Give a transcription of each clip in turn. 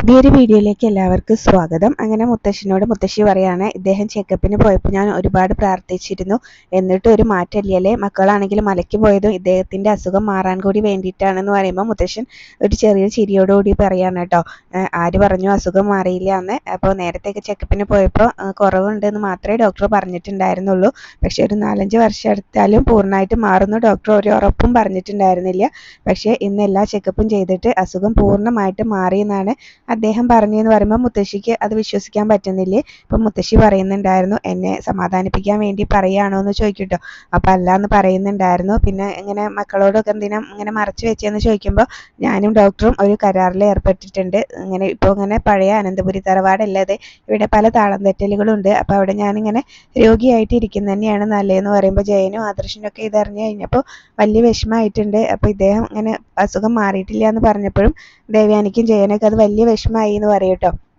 പുതിയൊരു വീഡിയോയിലേക്ക് എല്ലാവർക്കും സ്വാഗതം. അങ്ങനെ മുത്തശ്ശിനോട് മുത്തശ്ശി പറയാണ് ഇദ്ദേഹം ചെക്കപ്പിന് പോയപ്പോൾ ഞാൻ ഒരുപാട് പ്രാർത്ഥിച്ചിരുന്നു. എന്നിട്ട് ഒരു മാറ്റമില്ലല്ലേ മക്കളാണെങ്കിൽ മലയ്ക്ക് പോയതും ഇദ്ദേഹത്തിന്റെ അസുഖം മാറാൻ കൂടി വേണ്ടിയിട്ടാണെന്ന് പറയുമ്പോൾ മുത്തശ്ശൻ ഒരു ചെറിയ ചിരിയോടുകൂടി പറയാണ് കേട്ടോ ആര് പറഞ്ഞു അസുഖം മാറിയില്ല എന്ന്? അപ്പോൾ നേരത്തെയൊക്കെ ചെക്കപ്പിന് പോയപ്പോൾ കുറവുണ്ട് കുറവുണ്ടെന്ന് മാത്രമേ ഡോക്ടർ പറഞ്ഞിട്ടുണ്ടായിരുന്നുള്ളൂ. പക്ഷേ ഒരു നാലഞ്ച് വർഷം എടുത്താലും പൂർണമായിട്ട് മാറുന്നു ഡോക്ടർ. ഒരു ഉറപ്പും പറഞ്ഞിട്ടുണ്ടായിരുന്നില്ല. പക്ഷേ ഇന്ന് എല്ലാ ചെക്കപ്പും ചെയ്തിട്ട് അസുഖം പൂർണമായിട്ട് മാറിയെന്നാണ് അദ്ദേഹം പറഞ്ഞു എന്ന് പറയുമ്പോൾ മുത്തശ്ശിക്ക് അത് വിശ്വസിക്കാൻ പറ്റുന്നില്ല? ഇപ്പം മുത്തശ്ശി പറയുന്നുണ്ടായിരുന്നു എന്നെ സമാധാനിപ്പിക്കാൻ വേണ്ടി പറയുകയാണോ എന്ന് ചോദിക്കട്ടോ. അപ്പം അല്ല എന്ന് പറയുന്നുണ്ടായിരുന്നു. പിന്നെ ഇങ്ങനെ മക്കളോടൊക്കെ എന്തിനാ ഇങ്ങനെ മറച്ചു വെച്ചെന്ന് ചോദിക്കുമ്പോൾ ഞാനും ഡോക്ടറും ഒരു കരാറിൽ ഏർപ്പെട്ടിട്ടുണ്ട്. ഇങ്ങനെ ഇപ്പൊ ഇങ്ങനെ പഴയ അനന്തപുരി തറവാടല്ലാതെ ഇവിടെ പല താളം തെറ്റലുകളുണ്ട്. അപ്പോൾ അവിടെ ഞാനിങ്ങനെ രോഗിയായിട്ട് ഇരിക്കുന്നത് തന്നെയാണ് നല്ലതെന്ന് പറയുമ്പോൾ ജയനും ആദർശനും ഒക്കെ ഇതറിഞ്ഞു കഴിഞ്ഞപ്പോൾ വലിയ വിഷമമായിട്ടുണ്ട്. അപ്പോൾ ഇദ്ദേഹം ഇങ്ങനെ അസുഖം മാറിയിട്ടില്ല എന്ന് പറഞ്ഞപ്പോഴും ദേവയാനിക്കും ജയനൊക്കെ അത് വലിയ വിഷമമായി എന്ന് പറയും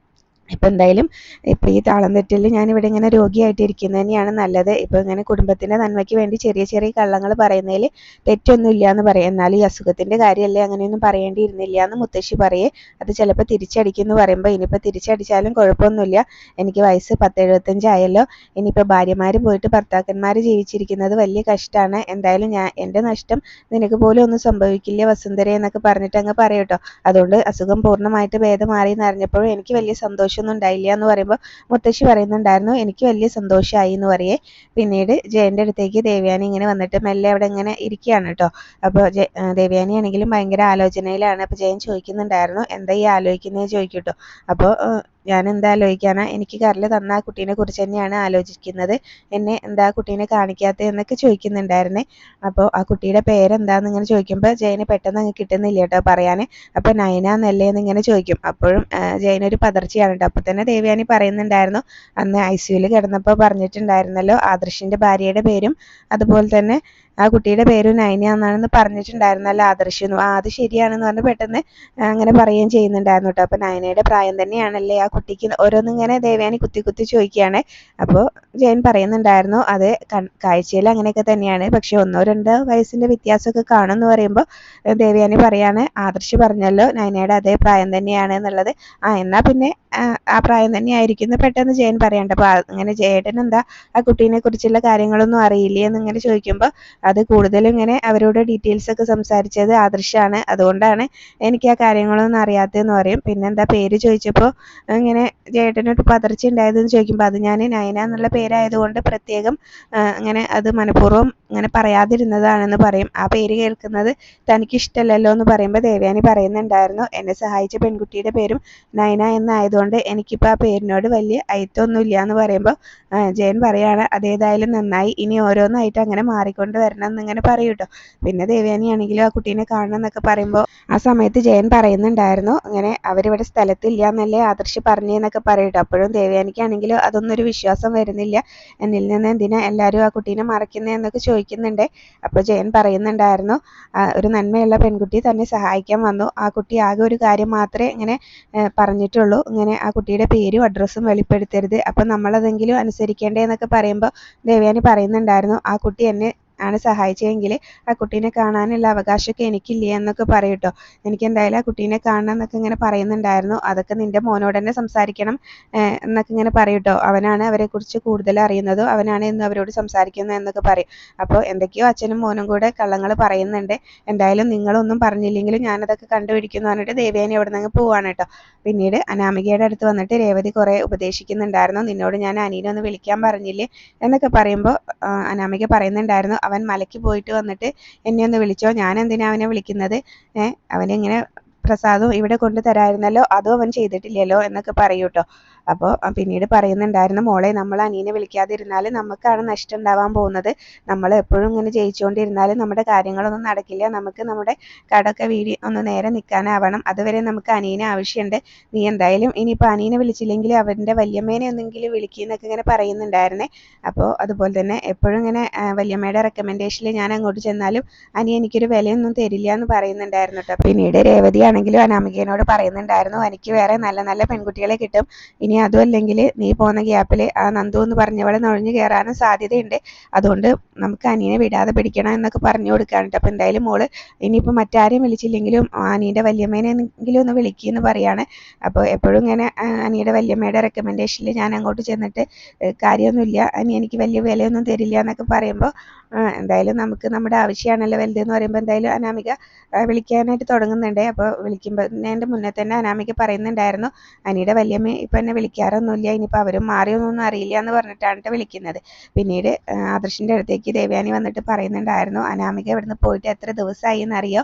ഇപ്പം എന്തായാലും ഇപ്പം ഈ താളം തെറ്റിൽ ഞാനിവിടെ ഇങ്ങനെ രോഗിയായിട്ട് ഇരിക്കുന്നത് തന്നെയാണ് നല്ലത്. ഇപ്പം ഇങ്ങനെ കുടുംബത്തിന്റെ നന്മയ്ക്ക് വേണ്ടി ചെറിയ ചെറിയ കള്ളങ്ങൾ പറയുന്നതിൽ തെറ്റൊന്നുമില്ല എന്ന് പറയും. എന്നാൽ ഈ അസുഖത്തിന്റെ കാര്യമല്ലേ അങ്ങനെയൊന്നും പറയേണ്ടിയിരുന്നില്ല എന്ന് മുത്തശ്ശി പറയേ. അത് ചിലപ്പോൾ തിരിച്ചടിക്കുമെന്ന് പറയുമ്പോൾ ഇനിയിപ്പോൾ തിരിച്ചടിച്ചാലും കുഴപ്പമൊന്നുമില്ല. എനിക്ക് വയസ്സ് പത്തെഴുപത്തഞ്ചായല്ലോ ഇനിയിപ്പോൾ ഭാര്യമാർ പോയിട്ട് ഭർത്താക്കന്മാർ ജീവിച്ചിരിക്കുന്നത് വലിയ കഷ്ടമാണ്. എന്തായാലും ഞാൻ എന്റെ നഷ്ടം നിനക്ക് പോലും ഒന്നും സംഭവിക്കില്ല വസുന്ധര എന്നൊക്കെ പറഞ്ഞിട്ട് അങ്ങ് പറയും കേട്ടോ. അതുകൊണ്ട് അസുഖം പൂർണമായിട്ട് ഭേദമാറി എന്ന് അറിഞ്ഞപ്പോഴും എനിക്ക് വലിയ സന്തോഷമൊന്നും ഉണ്ടായില്ല എന്ന് പറയുമ്പോൾ മുത്തശ്ശി പറയുന്നുണ്ടായിരുന്നു എനിക്ക് വലിയ സന്തോഷമായി എന്ന് പറയേ. പിന്നീട് ജയന്റെ അടുത്തേക്ക് ദേവയാനി ഇങ്ങനെ വന്നിട്ട് മെല്ലെ അവിടെ ഇങ്ങനെ ഇരിക്കുകയാണ് കേട്ടോ. അപ്പോൾ ദേവയാനി ആണെങ്കിലും ഭയങ്കര ആലോചനയിലാണ്. അപ്പോൾ ജയൻ ചോദിക്കുന്നുണ്ടായിരുന്നു എന്താ ഈ ആലോചിക്കുന്നത് ചോദിക്കും കേട്ടോ. അപ്പോൾ ഞാൻ എന്താ ആലോചിക്കാനാ? എനിക്ക് കരൽ തന്ന ആ കുട്ടീനെ കുറിച്ച് തന്നെയാണ് ആലോചിക്കുന്നത്. എന്നെ എന്താ ആ കുട്ടീനെ കാണിക്കാത്തത് എന്നൊക്കെ ചോദിക്കുന്നുണ്ടായിരുന്നേ. അപ്പോൾ ആ കുട്ടിയുടെ പേരെന്താന്ന് ഇങ്ങനെ ചോദിക്കുമ്പോൾ ജയന് പെട്ടെന്ന് അങ്ങ് കിട്ടുന്നില്ല കേട്ടോ പറയാൻ അപ്പോൾ നയന എന്നല്ലേ എന്ന് ഇങ്ങനെ ചോദിക്കും. അപ്പോഴും ജയനൊരു പതർച്ചയാണ് കേട്ടോ. അപ്പോൾ തന്നെ ദേവയാനി പറയുന്നുണ്ടായിരുന്നു. അന്ന് ഐ സിയുയിൽ കിടന്നപ്പോൾ പറഞ്ഞിട്ടുണ്ടായിരുന്നല്ലോ ആദർശിന്റെ ഭാര്യയുടെ പേരും അതുപോലെ തന്നെ ആ കുട്ടിയുടെ പേര് നൈന എന്നാണെന്ന് പറഞ്ഞിട്ടുണ്ടായിരുന്നല്ലോ ആദർശ് ആ അത് ശരിയാണെന്ന് പറഞ്ഞ് പെട്ടെന്ന് അങ്ങനെ പറയുകയും ചെയ്യുന്നുണ്ടായിരുന്നു കേട്ടോ. അപ്പോൾ നൈനയുടെ പ്രായം തന്നെയാണല്ലേ ആ കുട്ടിക്ക് ഓരോന്നിങ്ങനെ ദേവയാനി കുത്തി കുത്തി ചോദിക്കുകയാണ്. അപ്പോൾ ജയൻ പറയുന്നുണ്ടായിരുന്നു അത് കാഴ്ചയിൽ അങ്ങനെയൊക്കെ തന്നെയാണ്. പക്ഷെ ഒന്നോ രണ്ടോ വയസ്സിന്റെ വ്യത്യാസമൊക്കെ കാണുമെന്ന് പറയുമ്പോൾ ദേവയാനി പറയാണ് ആദർശ് പറഞ്ഞല്ലോ നൈനയുടെ അതേ പ്രായം തന്നെയാണ് എന്നുള്ളത്. ആ എന്നാ പിന്നെ ആ പ്രായം തന്നെ ആയിരിക്കും പെട്ടെന്ന് ജയൻ പറയണ്ട. അപ്പോൾ അങ്ങനെ ജയേട്ടൻ എന്താ ആ കുട്ടീനെ കുറിച്ചുള്ള കാര്യങ്ങളൊന്നും അറിയില്ലേ എന്നിങ്ങനെ ചോദിക്കുമ്പോൾ അത് കൂടുതലും ഇങ്ങനെ അവരോട് ഡീറ്റെയിൽസ് ഒക്കെ സംസാരിച്ചത് ആദർശാണ്. അതുകൊണ്ടാണ് എനിക്ക് ആ കാര്യങ്ങളൊന്നും അറിയാത്തതെന്ന് പറയും. പിന്നെ എന്താ പേര് ചോദിച്ചപ്പോൾ ഇങ്ങനെ ചേട്ടനൊരു പതർച്ച ഉണ്ടായതെന്ന് ചോദിക്കുമ്പോൾ അത് ഞാൻ നയന എന്നുള്ള പേരായതുകൊണ്ട് പ്രത്യേകം അങ്ങനെ അത് മനഃപൂർവം ഇങ്ങനെ പറയാതിരുന്നതാണെന്ന് പറയും. ആ പേര് കേൾക്കുന്നത് തനിക്ക് ഇഷ്ടമല്ലല്ലോ എന്ന് പറയുമ്പോൾ ദേവയാനി പറയുന്നുണ്ടായിരുന്നു. എന്നെ സഹായിച്ച പെൺകുട്ടിയുടെ പേരും നയന എന്നായതുകൊണ്ട് എനിക്കിപ്പോൾ ആ പേരിനോട് വലിയ അയിത്തൊന്നുമില്ല എന്ന് പറയുമ്പോൾ ജയൻ പറയാണ് അതേതായാലും നന്നായി. ഇനി ഓരോന്നായിട്ട് അങ്ങനെ മാറിക്കൊണ്ട് വരണം എന്നിങ്ങനെ പറയും കേട്ടോ പിന്നെ ദേവയാനി ആണെങ്കിലും ആ കുട്ടീനെ കാണണം എന്നൊക്കെ പറയുമ്പോൾ ആ സമയത്ത് ജയൻ പറയുന്നുണ്ടായിരുന്നു. ഇങ്ങനെ അവരിവിടെ സ്ഥലത്തില്ല എന്നല്ലേ ആദർശ് പറഞ്ഞെന്നൊക്കെ പറയും കേട്ടോ അപ്പോഴും ദേവയാനിക്കാണെങ്കിലും അതൊന്നും ഒരു വിശ്വാസം വരുന്നില്ല. എന്നിൽ നിന്ന് എന്തിനാ എല്ലാവരും ആ കുട്ടീനെ മറക്കുന്നതെന്നൊക്കെ ചോദിക്കുന്നുണ്ട്. അപ്പോൾ ജയൻ പറയുന്നുണ്ടായിരുന്നു ഒരു നന്മയുള്ള പെൺകുട്ടി തന്നെ സഹായിക്കാൻ വന്നു. ആ കുട്ടി ആകെ ഒരു കാര്യം മാത്രമേ ഇങ്ങനെ പറഞ്ഞിട്ടുള്ളൂ. ഇങ്ങനെ ആ കുട്ടിയുടെ പേരും അഡ്രസ്സും വെളിപ്പെടുത്തരുത്. അപ്പം നമ്മളതെങ്കിലും അനുസരിക്കേണ്ടേ എന്നൊക്കെ പറയുമ്പോൾ ദേവയാനി പറയുന്നുണ്ടായിരുന്നു ആ കുട്ടി എന്നെ ആണ് സഹായിച്ചതെങ്കിൽ ആ കുട്ടീനെ കാണാനുള്ള അവകാശമൊക്കെ എനിക്കില്ലേ എന്നൊക്കെ പറയുട്ടോ എനിക്ക് എന്തായാലും ആ കുട്ടീനെ കാണണം എന്നൊക്കെ ഇങ്ങനെ പറയുന്നുണ്ടായിരുന്നു. അതൊക്കെ നിന്റെ മോനോട് തന്നെ സംസാരിക്കണം എന്നൊക്കെ ഇങ്ങനെ പറയുട്ടോ അവനാണ് അവനാണ് അവരെക്കുറിച്ച് കൂടുതൽ അറിയുന്നതോ അവനാണ് ഇന്ന് അവരോട് സംസാരിക്കുന്നത് എന്നൊക്കെ പറയും. അപ്പോൾ എന്തൊക്കെയോ അച്ഛനും മോനും കൂടെ കള്ളങ്ങൾ പറയുന്നുണ്ട്. എന്തായാലും നിങ്ങളൊന്നും പറഞ്ഞില്ലെങ്കിലും ഞാനതൊക്കെ കണ്ടുപിടിക്കുന്നു പറഞ്ഞിട്ട് ദേവേനെ അവിടെ നിന്ന് പോവാണ് കേട്ടോ പിന്നീട് അനാമികയുടെ അടുത്ത് വന്നിട്ട് രേവതി കുറേ ഉപദേശിക്കുന്നുണ്ടായിരുന്നു. നിന്നോട് ഞാൻ അനീനെ ഒന്ന് വിളിക്കാൻ പറഞ്ഞില്ലേ എന്നൊക്കെ പറയുമ്പോൾ അനാമിക പറയുന്നുണ്ടായിരുന്നു. അവൻ മലയ്ക്ക് പോയിട്ട് വന്നിട്ട് എന്നെ ഒന്ന് വിളിച്ചോ. ഞാൻ എന്തിനാ അവനെ വിളിക്കുന്നത്? ഏഹ് അവനിങ്ങനെ പ്രസാദം ഇവിടെ കൊണ്ട് തരായിരുന്നല്ലോ അതും അവൻ ചെയ്തിട്ടില്ലല്ലോ എന്നൊക്കെ പറയൂ കേട്ടോ അപ്പോൾ പിന്നീട് പറയുന്നുണ്ടായിരുന്നു മോളെ നമ്മൾ അനിയനെ വിളിക്കാതിരുന്നാൽ നമുക്കാണ് നഷ്ടം ഉണ്ടാവാൻ പോകുന്നത്. നമ്മൾ എപ്പോഴും ഇങ്ങനെ ജയിച്ചുകൊണ്ടിരുന്നാൽ നമ്മുടെ കാര്യങ്ങളൊന്നും നടക്കില്ല. നമുക്ക് നമ്മുടെ കടമൊക്കെ വീടി ഒന്ന് നേരെ നിൽക്കാനാവണം. അതുവരെ നമുക്ക് അനിയനെ ആവശ്യമുണ്ട്. നീ എന്തായാലും ഇനിയിപ്പോൾ അനിയനെ വിളിച്ചില്ലെങ്കിൽ അവന്റെ വല്യമ്മേനെ ഒന്നെങ്കിലും വിളിക്കുന്നൊക്കെ ഇങ്ങനെ പറയുന്നുണ്ടായിരുന്നേ. അപ്പോൾ അതുപോലെ തന്നെ എപ്പോഴും ഇങ്ങനെ വല്യമ്മയുടെ റെക്കമെൻഡേഷനിൽ ഞാൻ അങ്ങോട്ട് ചെന്നാലും അനി എനിക്കൊരു വിലയൊന്നും തരില്ല എന്ന് പറയുന്നുണ്ടായിരുന്നു കേട്ടോ. പിന്നീട് രേവതി ആണെങ്കിലും അനാമികേനോട് പറയുന്നുണ്ടായിരുന്നു എനിക്ക് വേറെ നല്ല നല്ല പെൺകുട്ടികളെ കിട്ടും. ഇനി അതും അല്ലെങ്കിൽ നീ പോകുന്ന ഗ്യാപ്പിൽ ആ നന്ദു എന്ന് പറഞ്ഞവളെ നുഴഞ്ഞു കയറാനും സാധ്യതയുണ്ട്. അതുകൊണ്ട് നമുക്ക് അനിയനെ വിടാതെ പിടിക്കണം എന്നൊക്കെ പറഞ്ഞു കൊടുക്കാനുണ്ട് അപ്പോൾ എന്തായാലും മോൾ ഇനിയിപ്പോൾ മറ്റാരെയും വിളിച്ചില്ലെങ്കിലും അനിയുടെ വല്യമ്മേനെങ്കിലും ഒന്ന് വിളിക്കുമെന്ന് പറയാണ്. അപ്പോൾ എപ്പോഴും ഇങ്ങനെ അനിയുടെ വല്യമ്മയുടെ റെക്കമെൻഡേഷനിൽ ഞാൻ അങ്ങോട്ട് ചെന്നിട്ട് കാര്യമൊന്നുമില്ല. അനി എനിക്ക് വലിയ വിലയൊന്നും തരില്ല എന്നൊക്കെ പറയുമ്പോൾ എന്തായാലും നമുക്ക് നമ്മുടെ ആവശ്യമാണല്ലോ വലുത് എന്ന് പറയുമ്പോൾ എന്തായാലും അനാമിക വിളിക്കാനായിട്ട് തുടങ്ങുന്നുണ്ട്. അപ്പോൾ വിളിക്കുമ്പോൾ മുന്നേ തന്നെ അനാമിക പറയുന്നുണ്ടായിരുന്നു അനിയുടെ വല്യമ്മ ഇപ്പം എന്നെ വിളിക്കാറൊന്നുമില്ല. ഇനിയിപ്പോൾ അവരും മാറിയൊന്നും അറിയില്ല എന്ന് പറഞ്ഞിട്ടാണ് വിളിക്കുന്നത്. പിന്നീട് ആദർശിന്റെ അടുത്തേക്ക് ദേവയാനി വന്നിട്ട് പറയുന്നുണ്ടായിരുന്നു അനാമിക ഇവിടുന്ന് പോയിട്ട് എത്ര ദിവസമായി എന്നറിയോ?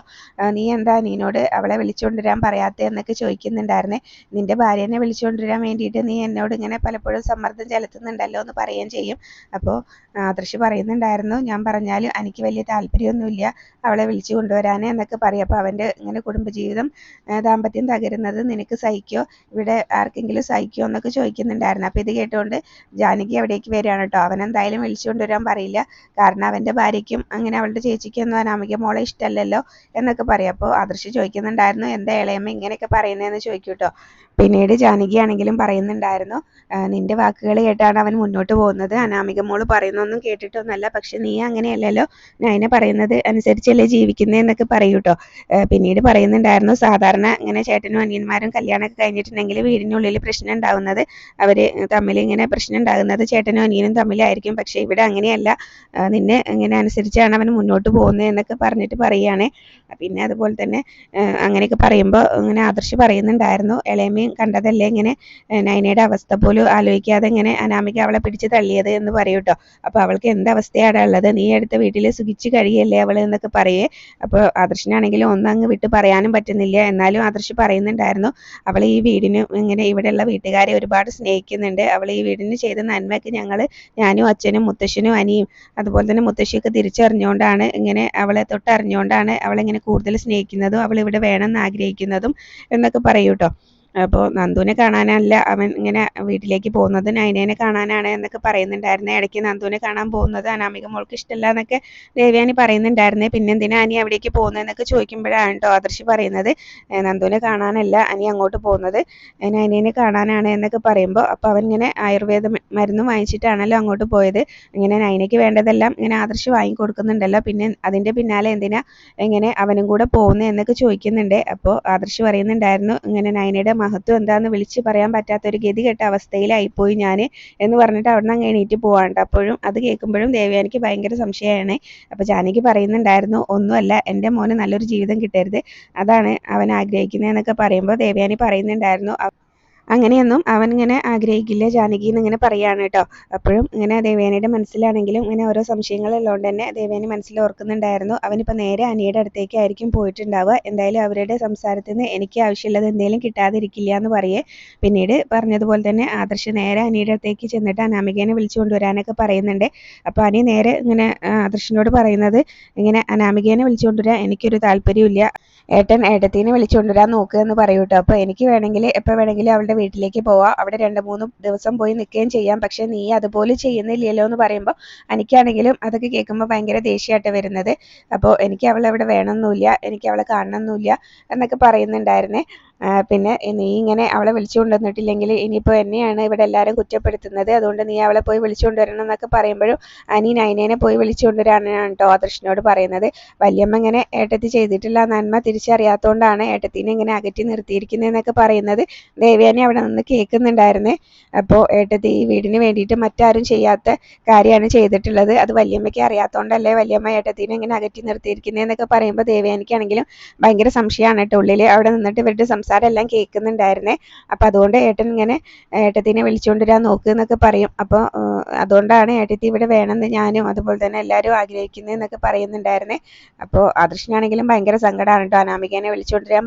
നീ എന്താ നീനോട് അവളെ വിളിച്ചുകൊണ്ടുവരാൻ പറയാത്തത് എന്നൊക്കെ ചോദിക്കുന്നുണ്ടായിരുന്നേ. നിന്റെ ഭാര്യനെ വിളിച്ചുകൊണ്ടുവരാൻ വേണ്ടിയിട്ട് നീ എന്നോട് ഇങ്ങനെ പലപ്പോഴും സമ്മർദ്ദം ചെലുത്തുന്നുണ്ടല്ലോ എന്ന് പറയുകയും ചെയ്യും. അപ്പോൾ ആദർശ് പറയുന്നുണ്ടായിരുന്നു ഞാൻ പറഞ്ഞാലും എനിക്ക് വലിയ താല്പര്യമൊന്നുമില്ല അവളെ വിളിച്ചു കൊണ്ടുവരാൻ എന്നൊക്കെ പറയും. അപ്പോൾ അവന്റെ ഇങ്ങനെ കുടുംബജീവിതം ദാമ്പത്യം തകരുന്നത് നിനക്ക് സഹിക്കോ? ഇവിടെ ആർക്കെങ്കിലും സഹിക്കോ? എന്നൊക്കെ ചോദിക്കുന്നുണ്ടായിരുന്നു. അപ്പോൾ ഇത് കേട്ടുകൊണ്ട് ജാനകി അവിടേക്ക് വരികയാണ് കേട്ടോ. അവൻ എന്തായാലും വിളിച്ചു കൊണ്ടുവരാൻ പറയില്ല. കാരണം അവന്റെ ഭാര്യയ്ക്കും അങ്ങനെ അവളുടെ ചേച്ചിക്കൊന്നും അനാമിക മോളെ ഇഷ്ടമല്ലല്ലോ എന്നൊക്കെ പറയും. അപ്പോൾ ആദർശ് ചോദിക്കുന്നുണ്ടായിരുന്നു എന്താ ഇളയമ്മ ഇങ്ങനെയൊക്കെ പറയുന്നതെന്ന് ചോദിക്കും കേട്ടോ പിന്നീട് ജാനകി ആണെങ്കിലും പറയുന്നുണ്ടായിരുന്നു നിന്റെ വാക്കുകൾ കേട്ടാണ് അവൻ മുന്നോട്ട് പോകുന്നത്. അനാമിക മോൾ പറയുന്നൊന്നും കേട്ടിട്ടൊന്നല്ല പക്ഷെ നീ അങ്ങനെയല്ലല്ലോ നയന പറയുന്നത് അനുസരിച്ചല്ലേ ജീവിക്കുന്നത് എന്നൊക്കെ പറയൂട്ടോ പിന്നീട് പറയുന്നുണ്ടായിരുന്നു സാധാരണ ഇങ്ങനെ ചേട്ടനും അനിയന്മാരും കല്യാണമൊക്കെ കഴിഞ്ഞിട്ടുണ്ടെങ്കിൽ വീടിനുള്ളിൽ പ്രശ്നം ഉണ്ടാകുന്നത് അവർ തമ്മിൽ ഇങ്ങനെ പ്രശ്നം ഉണ്ടാകുന്നത് ചേട്ടനും അനിയനും തമ്മിലായിരിക്കും. പക്ഷെ ഇവിടെ അങ്ങനെയല്ല. നിന്നെ ഇങ്ങനെ അനുസരിച്ചാണ് അവൻ മുന്നോട്ട് പോകുന്നത് എന്നൊക്കെ പറഞ്ഞിട്ട് പറയുകയാണ്. പിന്നെ അതുപോലെ തന്നെ അങ്ങനെയൊക്കെ പറയുമ്പോൾ ഇങ്ങനെ ആദർശ് പറയുന്നുണ്ടായിരുന്നു ഇളയമ്മയും കണ്ടതല്ലേ ഇങ്ങനെ നൈനയുടെ അവസ്ഥ പോലും ആലോചിക്കാതെ ഇങ്ങനെ അനാമിക അവളെ പിടിച്ച് തള്ളിയത് എന്ന് പറയും കേട്ടോ അപ്പോൾ അവൾക്ക് എന്ത് അവസ്ഥയാണ് ഉള്ളത്? നീ എടുത്ത വീട്ടിൽ സുഖിച്ച് കഴിയല്ലേ അവൾ എന്നൊക്കെ പറയേ. അപ്പോൾ ആദർശിനാണെങ്കിലും ഒന്നും അങ്ങ് വിട്ട് പറയാനും പറ്റുന്നില്ല. എന്നാലും ആദർശ് പറയുന്നുണ്ടായിരുന്നു അവൾ ഈ വീടിന് ഇങ്ങനെ ഇവിടെയുള്ള വീട്ടുകാരെ ഒരുപാട് സ്നേഹിക്കുന്നുണ്ട്. അവൾ ഈ വീടിന് ചെയ്ത നന്മയ്ക്ക് ഞങ്ങൾ ഞാനും അച്ഛനും മുത്തശ്ശനും അനിയും അതുപോലെ തന്നെ മുത്തശ്ശിയൊക്കെ തിരിച്ചറിഞ്ഞുകൊണ്ടാണ് ഇങ്ങനെ അവളെ തൊട്ടറിഞ്ഞുകൊണ്ടാണ് അവളെ ഇങ്ങനെ കൂടുതൽ സ്നേഹിക്കുന്നതും അവൾ ഇവിടെ വേണമെന്ന് ആഗ്രഹിക്കുന്നതും എന്നൊക്കെ പറയൂ കേട്ടോ അപ്പോൾ നന്ദുവിനെ കാണാനല്ല അവൻ ഇങ്ങനെ വീട്ടിലേക്ക് പോകുന്നത് നൈനേനെ കാണാനാണ് എന്നൊക്കെ പറയുന്നുണ്ടായിരുന്നേ. ഇടയ്ക്ക് നന്ദുവിനെ കാണാൻ പോകുന്നത് അനാമിക മോൾക്ക് ഇഷ്ടമല്ല എന്നൊക്കെ ദേവയാനി പറയുന്നുണ്ടായിരുന്നേ. പിന്നെ എന്തിനാ അനി അവിടേക്ക് പോകുന്നതെന്നൊക്കെ ചോദിക്കുമ്പോഴാണ് കേട്ടോ ആദർശി പറയുന്നത്. നന്ദുവിനെ കാണാനല്ല അനി അങ്ങോട്ട് പോകുന്നത്. നൈനേനെ കാണാനാണ് എന്നൊക്കെ പറയുമ്പോൾ അപ്പോൾ അവൻ ഇങ്ങനെ ആയുർവേദ മരുന്ന് വാങ്ങിച്ചിട്ടാണല്ലോ അങ്ങോട്ട് പോയത്. ഇങ്ങനെ നൈനയ്ക്ക് വേണ്ടതെല്ലാം ഇങ്ങനെ ആദർശ് വാങ്ങിക്കൊടുക്കുന്നുണ്ടല്ലോ പിന്നെ അതിന്റെ പിന്നാലെ എന്തിനാ ഇങ്ങനെ അവനും കൂടെ പോകുന്നത് എന്നൊക്കെ ചോദിക്കുന്നുണ്ട്. അപ്പോൾ ആദർശി പറയുന്നുണ്ടായിരുന്നു ഇങ്ങനെ നൈനയുടെ മഹത്വം എന്താന്ന് വിളിച്ച് പറയാൻ പറ്റാത്ത ഒരു ഗതികെട്ട അവസ്ഥയിലായിപ്പോയി ഞാൻ എന്ന് പറഞ്ഞിട്ട് അവിടെ നിന്ന് എണീറ്റ് പോവാണ്ട് അപ്പോഴും അത് കേൾക്കുമ്പോഴും ദേവയാനിക്ക് ഭയങ്കര സംശയമാണ്. അപ്പോൾ ജാനകി പറയുന്നുണ്ടായിരുന്നു ഒന്നുമല്ല എന്റെ മോന് നല്ലൊരു ജീവിതം കിട്ടരുത്. അതാണ് അവൻ ആഗ്രഹിക്കുന്നതെന്നൊക്കെ പറയുമ്പോൾ ദേവയാനി പറയുന്നുണ്ടായിരുന്നു "അവ- അങ്ങനെയൊന്നും അവൻ ഇങ്ങനെ ആഗ്രഹിക്കില്ല. ജാനകി എന്ന് ഇങ്ങനെ പറയാണ് കേട്ടോ. അപ്പോഴും ഇങ്ങനെ ദേവേനയുടെ മനസ്സിലാണെങ്കിലും ഇങ്ങനെ ഓരോ സംശയങ്ങളുള്ളതുകൊണ്ട് തന്നെ ദേവേനി മനസ്സിൽ ഓർക്കുന്നുണ്ടായിരുന്നു. അവനിപ്പോൾ നേരെ അനിയുടെ അടുത്തേക്കായിരിക്കും പോയിട്ടുണ്ടാവുക. എന്തായാലും അവരുടെ സംസാരത്തിൽ നിന്ന് എനിക്ക് ആവശ്യമുള്ളത് എന്തെങ്കിലും കിട്ടാതിരിക്കില്ല എന്ന് പറയേ. പിന്നീട് പറഞ്ഞതുപോലെ തന്നെ ആദർശ് നേരെ അനിയുടെ അടുത്തേക്ക് ചെന്നിട്ട് അനാമികേനെ വിളിച്ചു കൊണ്ടുവരാനൊക്കെ പറയുന്നുണ്ട്. അപ്പോൾ അനി നേരെ ഇങ്ങനെ ആദർശിനോട് പറയുന്നത് ഇങ്ങനെ അനാമികേനെ വിളിച്ചു കൊണ്ടുവരാൻ എനിക്കൊരു താല്പര്യമില്ല ഏട്ടൻ ഏട്ടത്തിനെ വിളിച്ചു കൊണ്ടുവരാൻ നോക്കുക എന്ന് പറയൂട്ടോ അപ്പോൾ എനിക്ക് വേണമെങ്കിൽ എപ്പോൾ വേണമെങ്കിലും അവളുടെ വീട്ടിലേക്ക് പോവാം. അവിടെ രണ്ട് മൂന്ന് ദിവസം പോയി നിൽക്കുകയും ചെയ്യാം. പക്ഷെ നീ അതുപോലെ ചെയ്യുന്നില്ലല്ലോ എന്ന് പറയുമ്പോൾ എനിക്കാണെങ്കിലും അതൊക്കെ കേൾക്കുമ്പോൾ ഭയങ്കര ദേഷ്യമായിട്ട് വരുന്നത്. അപ്പോൾ എനിക്ക് അവളെ അവിടെ വേണമെന്നില്ല. എനിക്ക് അവളെ കാണണമെന്നില്ല എന്നൊക്കെ പറയുന്നുണ്ടായിരുന്നേ. പിന്നെ നീ ഇങ്ങനെ അവളെ വിളിച്ചു കൊണ്ടുവന്നിട്ടില്ലെങ്കിൽ ഇനിയിപ്പോൾ എന്നെയാണ് ഇവിടെ എല്ലാവരും കുറ്റപ്പെടുത്തുന്നത്. അതുകൊണ്ട് നീ അവളെ പോയി വിളിച്ചു കൊണ്ടുവരണം എന്നൊക്കെ പറയുമ്പോഴും അനി നൈനേനെ പോയി വിളിച്ചു കൊണ്ടുവരാനാണ് കേട്ടോ ആദർശിനോട് പറയുന്നത്. വല്യമ്മ ഇങ്ങനെ ഏട്ടത്തി ചെയ്തിട്ടില്ല നന്മ തിരിച്ചറിയാത്തതുകൊണ്ടാണ് ഏട്ടത്തിനെ ഇങ്ങനെ അകറ്റി നിർത്തിയിരിക്കുന്നതെന്നൊക്കെ പറയുന്നത്. ദേവയാനി അവിടെ നിന്ന് കേൾക്കുന്നുണ്ടായിരുന്നേ. അപ്പോൾ ഏട്ടത്തി ഈ വീടിന് വേണ്ടിയിട്ട് മറ്റാരും ചെയ്യാത്ത കാര്യമാണ് ചെയ്തിട്ടുള്ളത്. അത് വല്യമ്മയ്ക്ക് അറിയാത്തതുകൊണ്ടല്ലേ വല്യമ്മ ഏട്ടത്തിനെ ഇങ്ങനെ അകറ്റി നിർത്തിയിരിക്കുന്നതെന്നൊക്കെ പറയുമ്പോൾ ദേവയാനിക്കാണെങ്കിലും ഭയങ്കര സംശയമാണ് കേട്ടോ ഉള്ളിൽ അവിടെ നിന്നിട്ട് ഇവരുടെ സംസാരം എല്ലാം കേൾക്കുന്നുണ്ടായിരുന്നേ. അപ്പം അതുകൊണ്ട് ഏട്ടൻ ഇങ്ങനെ ഏട്ടത്തിനെ വിളിച്ചുകൊണ്ടിരാൻ നോക്കുന്നൊക്കെ പറയും. അപ്പോൾ അതുകൊണ്ടാണ് ഏട്ടത്തി ഇവിടെ വേണമെന്ന് ഞാനും അതുപോലെ തന്നെ എല്ലാവരും ആഗ്രഹിക്കുന്നതെന്നൊക്കെ പറയുന്നുണ്ടായിരുന്നേ. അപ്പോൾ ആദർശനാണെങ്കിലും ഭയങ്കര സങ്കടമാണ് കേട്ടോ. അനാമികേനെ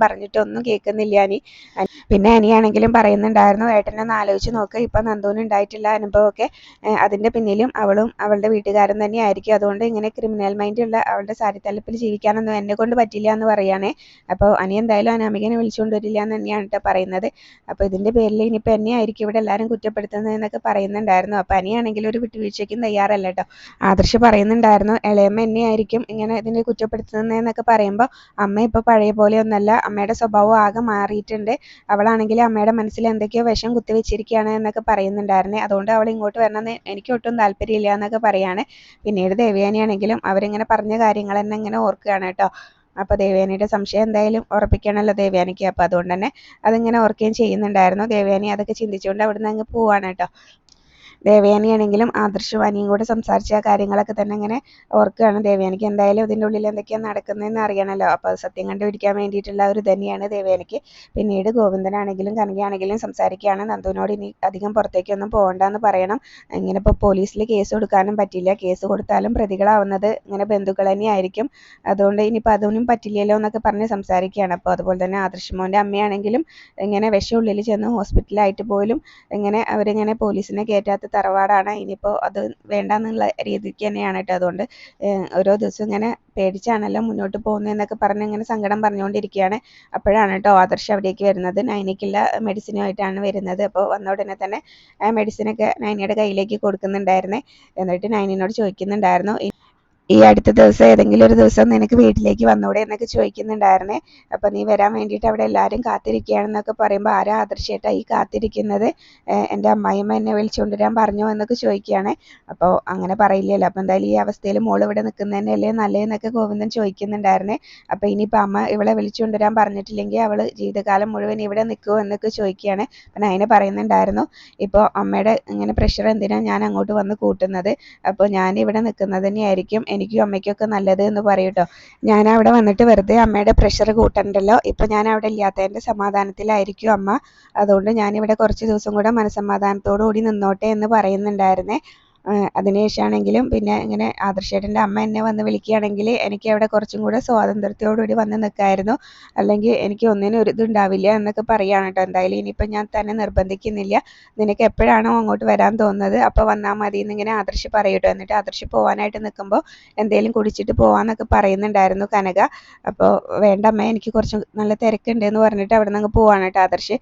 പറഞ്ഞിട്ട് ഒന്നും കേൾക്കുന്നില്ല അനി. പിന്നെ അനിയാണെങ്കിലും പറയുന്നുണ്ടായിരുന്നു ഏട്ടനൊന്ന് ആലോചിച്ച് നോക്ക്. ഇപ്പം നന്ദുവിന് ഉണ്ടായിട്ടില്ല അനുഭവമൊക്കെ. അതിന്റെ പിന്നിലും അവളും അവളുടെ വീട്ടുകാരും തന്നെയായിരിക്കും. അതുകൊണ്ട് ഇങ്ങനെ ക്രിമിനൽ മൈൻഡ് മൈൻഡുള്ള അവളുടെ സാരിത്തലപ്പിൽ ജീവിക്കാനൊന്നും എന്നെ കൊണ്ട് പറ്റില്ല എന്ന് പറയുകയാണേ അപ്പോൾ അനി എന്തായാലും അനാമികനെ വിളിച്ചുകൊണ്ടുവരില്ല പറ്റില്ല എന്ന് തന്നെയാണ് പറയുന്നത്. അപ്പോൾ ഇതിന്റെ പേരിൽ ഇനിയിപ്പോൾ എന്നെയായിരിക്കും ഇവിടെ എല്ലാവരും കുറ്റപ്പെടുത്തുന്നത് എന്നൊക്കെ പറയുന്നുണ്ടായിരുന്നു. അപ്പോൾ അനിയാണെങ്കിൽ ഒരു വിട്ടുവീഴ്ചയ്ക്കും തയ്യാറല്ല കേട്ടോ ആദർശ് പറയുന്നുണ്ടായിരുന്നു ഇളയമ്മ എന്നെയായിരിക്കും ഇങ്ങനെ ഇതിനെ കുറ്റപ്പെടുത്തുന്നതെന്നൊക്കെ പറയുമ്പോൾ അമ്മ ഇപ്പോൾ പഴയ പോലെ ഒന്നല്ല അമ്മയുടെ സ്വഭാവം ആകെ മാറിയിട്ടുണ്ട്. അവളാണെങ്കിൽ അമ്മയുടെ മനസ്സിൽ എന്തൊക്കെയോ വിഷം കുത്തിവെച്ചിരിക്കുകയാണ് എന്നൊക്കെ പറയുന്നുണ്ടായിരുന്നേ. അതുകൊണ്ട് അവൾ ഇങ്ങോട്ട് വരണമെന്ന് എനിക്ക് ഒട്ടും താല്പര്യമില്ല എന്നൊക്കെ പറയാണ്. പിന്നീട് ദേവയാനിയാണെങ്കിലും അവരിങ്ങനെ പറഞ്ഞ കാര്യങ്ങൾ തന്നെ ഇങ്ങനെ ഓർക്കുകയാണ് കേട്ടോ അപ്പോൾ ദേവയാനിയുടെ സംശയം എന്തായാലും ഉറപ്പിക്കണമല്ലോ ദേവയാനിക്ക്. അപ്പോൾ അതുകൊണ്ട് തന്നെ അതിങ്ങനെ ഓർക്കുകയും ചെയ്യുന്നുണ്ടായിരുന്നു. ദേവയാനി അതൊക്കെ ചിന്തിച്ചുകൊണ്ട് അവിടുന്ന് അങ്ങ് പോവാണ് കേട്ടോ. ദേവയാനിയാണെങ്കിലും ആദർശവാനിയും കൂടെ സംസാരിച്ച ആ കാര്യങ്ങളൊക്കെ തന്നെ ഇങ്ങനെ ഓർക്കുകയാണ്. ദേവയാനിക്ക് എന്തായാലും ഇതിന്റെ ഉള്ളിൽ എന്തൊക്കെയാണ് നടക്കുന്നതെന്ന് അറിയണമല്ലോ. അപ്പോൾ സത്യം കണ്ടുപിടിക്കാൻ വേണ്ടിയിട്ടുള്ള ഒരു തന്നെയാണ് ദേവയാനിക്ക്. പിന്നീട് ഗോവിന്ദനാണെങ്കിലും കനകയാണെങ്കിലും സംസാരിക്കുകയാണ്. നന്ദുവിനോട് ഇനി അധികം പുറത്തേക്കൊന്നും പോകണ്ടെന്ന് പറയണം. ഇങ്ങനെ ഇപ്പോൾ പോലീസിൽ കേസ് കൊടുക്കാനും പറ്റില്ല. കേസ് കൊടുത്താലും പ്രതികളാവുന്നത് ഇങ്ങനെ ബന്ധുക്കൾ തന്നെയായിരിക്കും. അതുകൊണ്ട് ഇനിയിപ്പോൾ അതൊന്നും പറ്റില്ലല്ലോ എന്നൊക്കെ പറഞ്ഞ് സംസാരിക്കുകയാണ്. അപ്പോൾ അതുപോലെ തന്നെ ആദർശമോന്റെ അമ്മയാണെങ്കിലും ഇങ്ങനെ വിഷം ഉള്ളിൽ ചെന്ന് ഹോസ്പിറ്റലായിട്ട് പോലും ഇങ്ങനെ അവരിങ്ങനെ പോലീസിനെ കയറ്റാത്ത തറവാടാണ്. ഇനിയിപ്പോൾ അത് വേണ്ടാന്നുള്ള രീതിക്ക് തന്നെയാണ് കേട്ടോ. അതുകൊണ്ട് ഓരോ ദിവസവും ഇങ്ങനെ പേടിച്ചാണല്ലോ മുന്നോട്ട് പോകുന്നതെന്നൊക്കെ പറഞ്ഞ് ഇങ്ങനെ സങ്കടം പറഞ്ഞുകൊണ്ടിരിക്കുകയാണ്. അപ്പോഴാണ് കേട്ടോ ആദർശ് അവിടേക്ക് വരുന്നത്. നൈനയ്ക്കുള്ള മെഡിസിനുമായിട്ടാണ് വരുന്നത്. അപ്പോൾ വന്ന ഉടനെ തന്നെ മെഡിസിനൊക്കെ നൈനയുടെ കയ്യിലേക്ക് കൊടുക്കുന്നുണ്ടായിരുന്നേ. എന്നിട്ട് നൈനിനോട് ചോദിക്കുന്നുണ്ടായിരുന്നു "ഈ- അടുത്ത ദിവസം ഏതെങ്കിലും ഒരു ദിവസം നിനക്ക് വീട്ടിലേക്ക് വന്നൂടെ എന്നൊക്കെ ചോദിക്കുന്നുണ്ടായിരുന്നേ. അപ്പോൾ നീ വരാൻ വേണ്ടിയിട്ട് അവിടെ എല്ലാവരും കാത്തിരിക്കുകയാണെന്നൊക്കെ പറയുമ്പോൾ ആരാ ആദർശേട്ടാ ഈ കാത്തിരിക്കുന്നത്? എന്റെ അമ്മായിമ്മ എന്നെ വിളിച്ചുകൊണ്ടുവരാൻ പറഞ്ഞോ എന്നൊക്കെ ചോദിക്കുകയാണ്. അപ്പോൾ അങ്ങനെ പറയില്ലല്ലോ. അപ്പോൾ എന്തായാലും ഈ അവസ്ഥയിൽ മോൾ ഇവിടെ നിൽക്കുന്നതന്നെയല്ലേ നല്ലതെന്നൊക്കെ ഗോവിന്ദൻ ചോദിക്കുന്നുണ്ടായിരുന്നേ. അപ്പോൾ ഇനിയിപ്പോൾ അമ്മ ഇവളെ വിളിച്ചുകൊണ്ടുവരാൻ പറഞ്ഞിട്ടില്ലെങ്കിൽ അവൾ ജീവിതകാലം മുഴുവൻ ഇവിടെ നിൽക്കുമോ എന്നൊക്കെ ചോദിക്കുകയാണ്. അപ്പം അതിനെ പറയുന്നുണ്ടായിരുന്നു. ഇപ്പോൾ അമ്മയുടെ ഇങ്ങനെ പ്രഷർ എന്തിനാണ് ഞാൻ അങ്ങോട്ട് വന്ന് കൂട്ടുന്നത്? അപ്പോൾ ഞാൻ ഇവിടെ നിൽക്കുന്നത് തന്നെയായിരിക്കും. എനിക്കും അമ്മയ്ക്കൊക്കെ നല്ലത് എന്ന് പറയും ഞാൻ അവിടെ വന്നിട്ട് വെറുതെ അമ്മയുടെ പ്രഷർ കൂട്ടണ്ടല്ലോ. ഇപ്പം ഞാൻ അവിടെ ഇല്ലാത്തതിന്റെ സമാധാനത്തിലായിരിക്കും അമ്മ. അതുകൊണ്ട് ഞാനിവിടെ കുറച്ച് ദിവസം കൂടെ മനസ്സമാധാനത്തോടു കൂടി നിന്നോട്ടെ എന്ന് പറയുന്നുണ്ടായിരുന്നേ. അതിനുശേഷമാണെങ്കിലും പിന്നെ ഇങ്ങനെ ആദർശേട്ടന്റെ അമ്മ എന്നെ വന്ന് വിളിക്കുകയാണെങ്കിൽ എനിക്ക് അവിടെ കുറച്ചും കൂടെ സ്വാതന്ത്ര്യത്തോടുകൂടി വന്ന് നിൽക്കായിരുന്നു. അല്ലെങ്കിൽ എനിക്ക് ഒന്നിനും ഒരു ഇതുണ്ടാവില്ല എന്നൊക്കെ പറയുകയാണ് കേട്ടോ. എന്തായാലും ഇനിയിപ്പോൾ ഞാൻ തന്നെ നിർബന്ധിക്കുന്നില്ല. നിനക്ക് എപ്പോഴാണോ അങ്ങോട്ട് വരാൻ തോന്നുന്നത് അപ്പോൾ വന്നാൽ മതി എന്നിങ്ങനെ ആദർശ് പറയട്ടോ എന്നിട്ട് ആദർശ് പോകാനായിട്ട് നിൽക്കുമ്പോൾ എന്തെങ്കിലും കുടിച്ചിട്ട് പോവാന്നൊക്കെ പറയുന്നുണ്ടായിരുന്നു കനക. അപ്പോൾ വേണ്ട അമ്മ എനിക്ക് കുറച്ച് നല്ല തിരക്കുണ്ട് എന്ന് പറഞ്ഞിട്ട് അവിടെ നിന്ന് പോവാണ് കേട്ടോ ആദർശ്.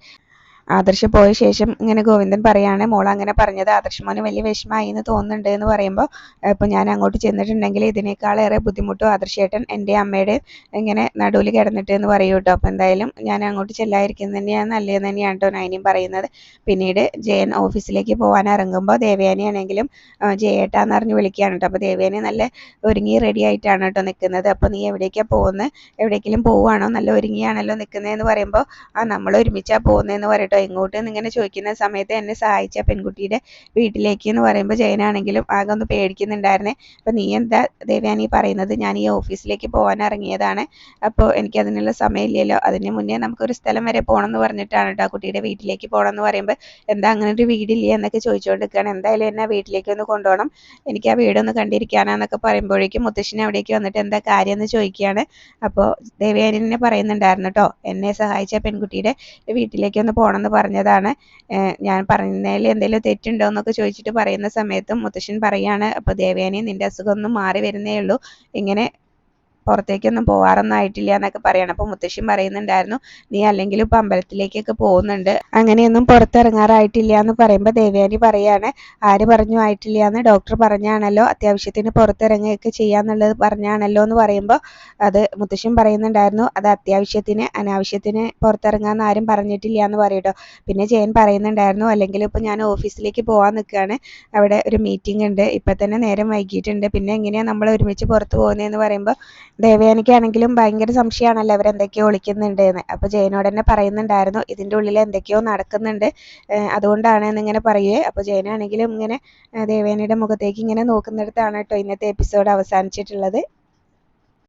ആദർശ് പോയ ശേഷം ഇങ്ങനെ ഗോവിന്ദൻ പറയാണ് മോൾ അങ്ങനെ പറഞ്ഞത് ആദർശ് മോന് വലിയ വിഷമമായി എന്ന് തോന്നുന്നുണ്ട് എന്ന് പറയുമ്പോൾ ഇപ്പം ഞാൻ അങ്ങോട്ട് ചെന്നിട്ടുണ്ടെങ്കിൽ ഇതിനേക്കാളേറെ ബുദ്ധിമുട്ടും ആദർശേട്ടൻ എന്റെ അമ്മയുടെ ഇങ്ങനെ നടുവിൽ കിടന്നിട്ട് എന്ന് പറയൂ കേട്ടോ. അപ്പം എന്തായാലും ഞാൻ അങ്ങോട്ട് ചെല്ലായിരിക്കുന്നത് തന്നെയാണ് നല്ലതെന്ന് തന്നെയാണ് കേട്ടോ നൈനിയും പറയുന്നത്. പിന്നീട് ജയൻ ഓഫീസിലേക്ക് പോകാൻ ഇറങ്ങുമ്പോൾ ദേവയാനി ആണെങ്കിലും ജയേട്ടാന്ന് അറിഞ്ഞ് വിളിക്കുകയാണ് കേട്ടോ. അപ്പോൾ ദേവയാനി നല്ല ഒരുങ്ങി റെഡി ആയിട്ടാണ് കേട്ടോ നിൽക്കുന്നത് അപ്പോൾ നീ എവിടേക്കാണ് പോകുന്നത് എവിടേക്കെങ്കിലും പോവുകയാണോ? നല്ല ഒരുങ്ങിയാണല്ലോ നിൽക്കുന്നതെന്ന് പറയുമ്പോൾ ആ നമ്മൾ ഒരുമിച്ചാണ് പോകുന്നതെന്ന് പറയട്ടോ എങ്ങോട്ട് ഇങ്ങനെ ചോദിക്കുന്ന സമയത്ത് എന്നെ സഹായിച്ച പെൺകുട്ടിയുടെ വീട്ടിലേക്ക് എന്ന് പറയുമ്പോൾ ജയനാണെങ്കിലും ആകെ ഒന്ന് പേടിക്കുന്നുണ്ടായിരുന്നേ. അപ്പോൾ നീ എന്താ ദേവയാനി പറയുന്നത്? ഞാൻ ഈ ഓഫീസിലേക്ക് പോകാൻ ഇറങ്ങിയതാണ് അപ്പോൾ എനിക്ക് അതിനുള്ള സമയമില്ലല്ലോ. അതിന് മുന്നേ നമുക്കൊരു സ്ഥലം വരെ പോകണം എന്ന് പറഞ്ഞിട്ടാണ് കേട്ടോ കുട്ടിയുടെ വീട്ടിലേക്ക് പോകണം എന്ന് പറയുമ്പോൾ എന്താ അങ്ങനെ ഒരു വീടില്ലേ എന്നൊക്കെ ചോദിച്ചുകൊണ്ട് നിൽക്കുകയാണ് എന്തായാലും എന്നെ വീട്ടിലേക്ക് ഒന്ന് കൊണ്ടുപോകണം. എനിക്ക് ആ വീടൊന്ന് കണ്ടിരിക്കാനാന്നൊക്കെ പറയുമ്പോഴേക്കും മുത്തശ്ശിനെ അവിടേക്ക് വന്നിട്ട് എന്താ കാര്യം എന്ന് ചോദിക്കുകയാണ് അപ്പോൾ ദേവയാനി പറയുന്നുണ്ടായിരുന്നു കേട്ടോ എന്നെ സഹായിച്ച പെൺകുട്ടിയുടെ വീട്ടിലേക്ക് ഒന്ന് പോകണം എന്ന് പറഞ്ഞതാണ്. ഞാൻ പറഞ്ഞതിൽ എന്തെങ്കിലും തെറ്റുണ്ടോ എന്നൊക്കെ ചോദിച്ചിട്ട് പറയുന്ന സമയത്ത് മുത്തശ്ശൻ പറയാണ് അപ്പോൾ ദേവയാനി നിന്റെ അസുഖം ഒന്നും മാറി വരുന്നേ ഉള്ളൂ. ഇങ്ങനെ പുറത്തേക്കൊന്നും പോവാറൊന്നും ആയിട്ടില്ല എന്നൊക്കെ പറയണം. അപ്പോൾ മുത്തശ്ശി പറയുന്നുണ്ടായിരുന്നു നീ അല്ലെങ്കിൽ ഇപ്പം അമ്പലത്തിലേക്കൊക്കെ പോകുന്നുണ്ട്. അങ്ങനെയൊന്നും പുറത്തിറങ്ങാറായിട്ടില്ല എന്ന് പറയുമ്പോൾ ദേവയാനി പറയാണ് ആര് പറഞ്ഞു ആയിട്ടില്ല എന്ന് ഡോക്ടർ പറഞ്ഞാണല്ലോ അത്യാവശ്യത്തിന് പുറത്തിറങ്ങുകയൊക്കെ ചെയ്യാന്നുള്ളത് പറഞ്ഞാണല്ലോ എന്ന് പറയുമ്പോൾ അത് മുത്തശ്ശൻ പറയുന്നുണ്ടായിരുന്നു അത് അത്യാവശ്യത്തിന് അനാവശ്യത്തിന് പുറത്തിറങ്ങാന്ന് ആരും പറഞ്ഞിട്ടില്ല എന്ന് പറയട്ടോ. പിന്നെ ജയൻ പറയുന്നുണ്ടായിരുന്നു അല്ലെങ്കിൽ ഇപ്പം ഞാൻ ഓഫീസിലേക്ക് പോവാൻ നിൽക്കുകയാണ് അവിടെ ഒരു മീറ്റിംഗ് ഉണ്ട്. ഇപ്പം തന്നെ നേരം വൈകിയിട്ടുണ്ട്. പിന്നെ എങ്ങനെയാ നമ്മൾ ഒരുമിച്ച് പുറത്ത് പോകുന്നതെന്ന് പറയുമ്പോൾ ദേവയാനിക്കാണെങ്കിലും ഭയങ്കര സംശയമാണല്ലോ അവരെന്തൊക്കെയോ ഒളിക്കുന്നുണ്ട് എന്ന് അപ്പോൾ ജയനോട് തന്നെ പറയുന്നുണ്ടായിരുന്നു ഇതിന്റെ ഉള്ളിൽ എന്തൊക്കെയോ നടക്കുന്നുണ്ട് അതുകൊണ്ടാണ് എന്നിങ്ങനെ പറയുകയെ അപ്പോൾ ജയനാണെങ്കിലും ഇങ്ങനെ ദേവയാനിയുടെ മുഖത്തേക്ക് ഇങ്ങനെ നോക്കുന്നിടത്താണ് കേട്ടോ ഇന്നത്തെ എപ്പിസോഡ് അവസാനിച്ചിട്ടുള്ളത്.